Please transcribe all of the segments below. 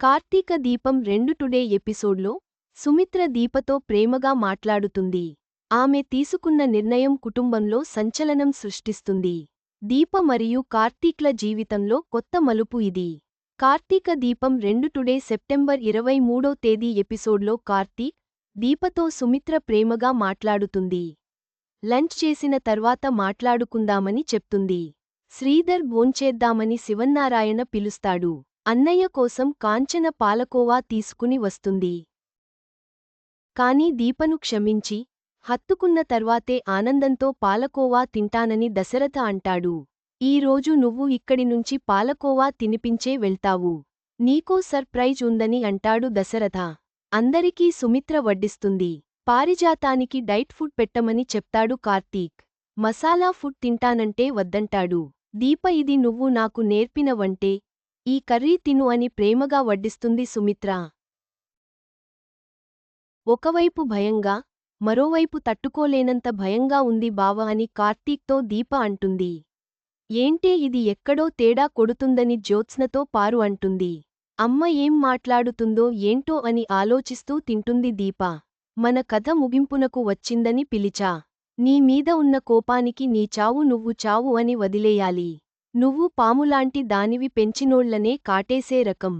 కార్తీక దీపం రెండు టుడే ఎపిసోడ్లో సుమిత్ర దీపతో ప్రేమగా మాట్లాడుతుంది. ఆమె తీసుకున్న నిర్ణయం కుటుంబంలో సంచలనం సృష్టిస్తుంది. దీప మరియు కార్తీక్ల జీవితంలో కొత్త మలుపు ఇది. కార్తీక దీపం రెండు టుడే సెప్టెంబర్ ఇరవై మూడో తేదీ ఎపిసోడ్లో కార్తీక్ దీపతో సుమిత్ర ప్రేమగా మాట్లాడుతుంది. లంచ్ చేసిన తర్వాత మాట్లాడుకుందామని చెప్తుంది. శ్రీధర్ భోంచేద్దామని శివన్నారాయణ పిలుస్తాడు. అన్నయ్య కోసం కాంచన పాలకోవా తీసుకుని వస్తుంది. కాని దీపను క్షమించి హత్తుకున్న తర్వాతే ఆనందంతో పాలకోవా తింటానని దశరథ అంటాడు. ఈరోజు నువ్వు ఇక్కడి నుంచి పాలకోవా తినిపించే వెళ్తావు. నీకో సర్ప్రైజ్ ఉందని అంటాడు దశరథ. అందరికీ సుమిత్ర వడ్డిస్తుంది. పారిజాతానికి డైట్ ఫుడ్ పెట్టమని చెప్తాడు కార్తీక్. మసాలా ఫుడ్ తింటానంటే వద్దంటాడు. దీప ఇది నువ్వు నాకు నేర్పినవంటే ఈ కర్రీ తిను అని ప్రేమగా వడ్డిస్తుంది సుమిత్ర. ఒకవైపు భయంగా మరోవైపు తట్టుకోలేనంత భయంగా ఉంది బావ అని కార్తీక్తో దీప అంటుంది. ఏంటే ఇది ఎక్కడో తేడా కొడుతుందని జ్యోత్స్నతో పారు అంటుంది. అమ్మ ఏం మాట్లాడుతుందో ఏంటో అని ఆలోచిస్తూ తింటుంది దీప. మన కథ ముగింపునకు వచ్చిందని పిలిచా. నీ మీద ఉన్న కోపానికి నీ చావు నువ్వు చావు అని వదిలేయాలి. నువ్వు పాములాంటి దానివి పెంచినోళ్ళనే కాటేసే రకం.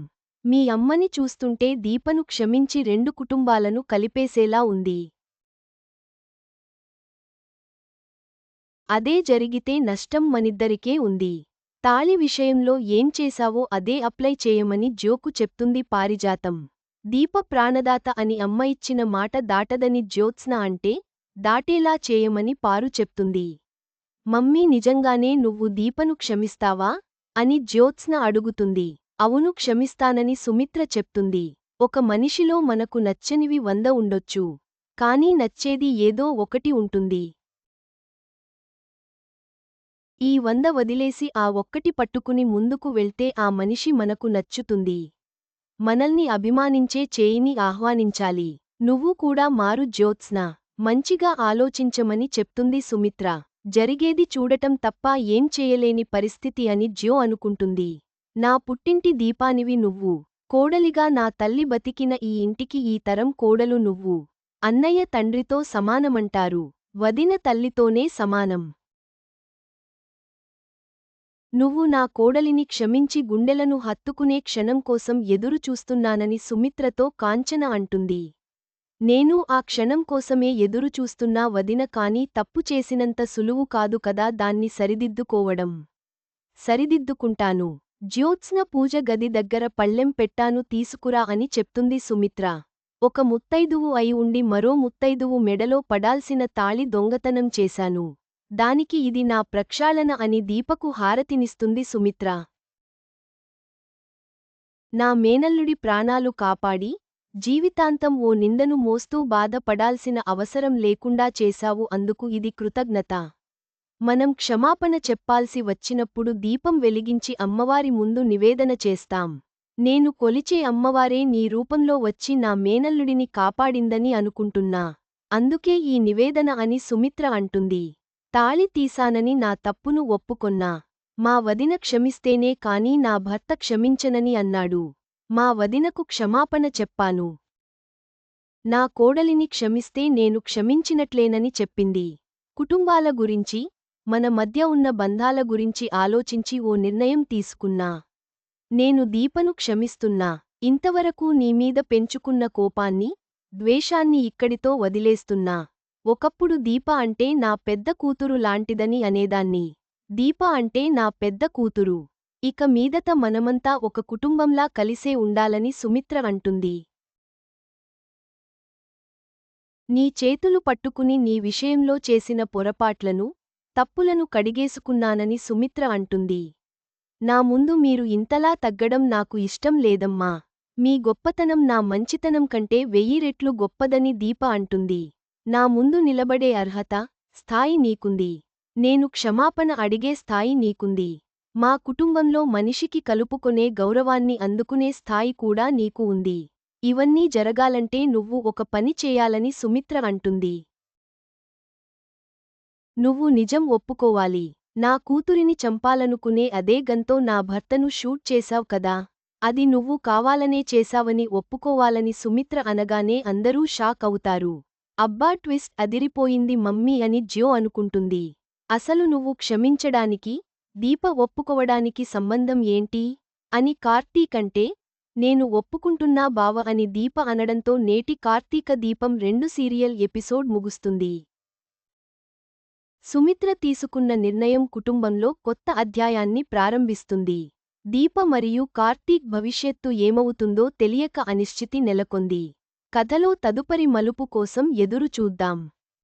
మీ అమ్మని చూస్తుంటే దీపను క్షమించి రెండు కుటుంబాలను కలిపేసేలా ఉంది. అదే జరిగితే నష్టం మనిద్దరికే ఉంది. తాళి విషయంలో ఏం చేశావో అదే అప్లై చేయమని జోకు చెప్తుంది పారిజాతం. దీప ప్రాణదాత అని అమ్మ ఇచ్చిన మాట దాటదని జ్యోత్స్న అంటే దాటేలా చేయమని పారు చెప్తుంది. మమ్మీ నిజంగానే నువ్వు దీపను క్షమిస్తావా? అని జ్యోత్స్న అడుగుతుంది. అవును క్షమిస్తానని సుమిత్ర చెప్తుంది. ఒక మనిషిలో మనకు నచ్చనివి వంద ఉండొచ్చు. కానీ నచ్చేది ఏదో ఒకటి ఉంటుంది. ఈ వంద వదిలేసి ఆ ఒక్కటి పట్టుకుని ముందుకు వెళ్తే ఆ మనిషి మనకు నచ్చుతుంది. మనల్ని అభిమానించే చేయిని ఆహ్వానించాలి. నువ్వు కూడా మారు జ్యోత్స్న. మంచిగా ఆలోచించమని చెప్తుంది సుమిత్ర. జరిగేది చూడటం తప్ప ఏం చేయలేని పరిస్థితి అని జ్యో అనుకుంటుంది. నా పుట్టింటి దీపానివి నువ్వు. కోడలిగా నా తల్లి బతికిన ఈ ఇంటికి ఈ తరం కోడలు నువ్వు. అన్నయ్య తండ్రితో సమానమంటారు. వదిన తల్లితోనే సమానం. నువ్వు నా కోడలిని క్షమించి గుండెలను హత్తుకునే క్షణం కోసం ఎదురు చూస్తున్నానని సుమిత్రతో కాంచన అంటుంది. నేను ఆ క్షణం కోసమే ఎదురు చూస్తున్నా వదిన కాని తప్పు చేసినంత సులువు కాదు కదా దాన్ని సరిదిద్దుకోవడం. సరిదిద్దుకుంటాను. జ్యోత్స్న పూజ గది దగ్గర పళ్ళెం పెట్టాను తీసుకురా అని చెప్తుంది సుమిత్ర. ఒక ముత్తైదువు అయి ఉండి మరో ముత్తైదువు మెడలో పడాల్సిన తాళి దొంగతనం చేశాను. దానికి ఇది నా ప్రక్షాళన అని దీపకు హారతినిస్తుంది సుమిత్ర. నా మేనల్లుడి ప్రాణాలు కాపాడి జీవితాంతం ఓ నిందను మోస్తూ బాధపడాల్సిన అవసరం లేకుండా చేశావు అందుకు ఇది కృతజ్ఞత. మనం క్షమాపణ చెప్పాల్సి వచ్చినప్పుడు దీపం వెలిగించి అమ్మవారి ముందు నివేదన చేస్తాం. నేను కొలిచే అమ్మవారే నీ రూపంలో వచ్చి నా మేనల్లుడిని కాపాడిందని అనుకుంటున్నా. అందుకే ఈ నివేదన అని సుమిత్ర అంటుంది. తాళి తీశానని నా తప్పును ఒప్పుకొన్నా. మా వదిన క్షమిస్తేనే కాని నా భర్త క్షమించనని అన్నాడు. మా వదినకు క్షమాపణ చెప్పాను. నా కోడలిని క్షమిస్తే నేను క్షమించినట్లేనని చెప్పింది. కుటుంబాల గురించి మన మధ్య ఉన్న బంధాల గురించి ఆలోచించి ఓ నిర్ణయం తీసుకున్నా. నేను దీపను క్షమిస్తున్నా. ఇంతవరకు నీమీద పెంచుకున్న కోపాన్ని ద్వేషాన్ని ఇక్కడితో వదిలేస్తున్నా. ఒకప్పుడు దీప అంటే నా పెద్ద కూతురు లాంటిదని అనేదాన్ని. దీప అంటే నా పెద్ద కూతురు. ఇక మీదట మనమంతా ఒక కుటుంబంలా కలిసే ఉండాలని సుమిత్ర అంటుంది. నీ చేతులు పట్టుకుని నీ విషయంలో చేసిన పొరపాట్లను తప్పులను కడిగేసుకున్నానని సుమిత్ర అంటుంది. నా ముందు మీరు ఇంతలా తగ్గడం నాకు ఇష్టం లేదమ్మా. మీ గొప్పతనం నా మంచితనం కంటే వెయ్యి రెట్లు గొప్పదని దీప అంటుంది. నా ముందు నిలబడే అర్హత స్థాయి నీకుంది. నేను క్షమాపణ అడిగే స్థాయి నీకుంది. మా కుటుంబంలో మనిషికి కలుపుకొనే గౌరవాన్ని అందుకునే స్థాయి కూడా నీకు ఉంది. ఇవన్నీ జరగాలంటే నువ్వు ఒక పని చేయాలని సుమిత్ర అంటుంది. నువ్వు నిజం ఒప్పుకోవాలి. నా కూతురిని చంపాలనుకునే అదే గంతో నా భర్తను షూట్ చేశావ్ కదా. అది నువ్వు కావాలనే చేశావని ఒప్పుకోవాలని సుమిత్ర అనగానే అందరూ షాక్ అవుతారు. అబ్బా ట్విస్ట్ అదిరిపోయింది మమ్మీ అని జ్యో అనుకుంటుంది. అసలు నువ్వు క్షమించడానికి దీప ఒప్పుకోవడానికి సంబంధం ఏంటి? అని కార్తీక్ అంటే నేను ఒప్పుకుంటున్నా బావ అని దీప అనడంతో నేటి కార్తీక దీపం రెండు సీరియల్ ఎపిసోడ్ ముగుస్తుంది. సుమిత్ర తీసుకున్న నిర్ణయం కుటుంబంలో కొత్త అధ్యాయాన్ని ప్రారంభిస్తుంది. దీప మరియు కార్తీక్ భవిష్యత్తు ఏమవుతుందో తెలియక అనిశ్చితి నెలకొంది. కథలో తదుపరి మలుపు కోసం ఎదురు చూద్దాం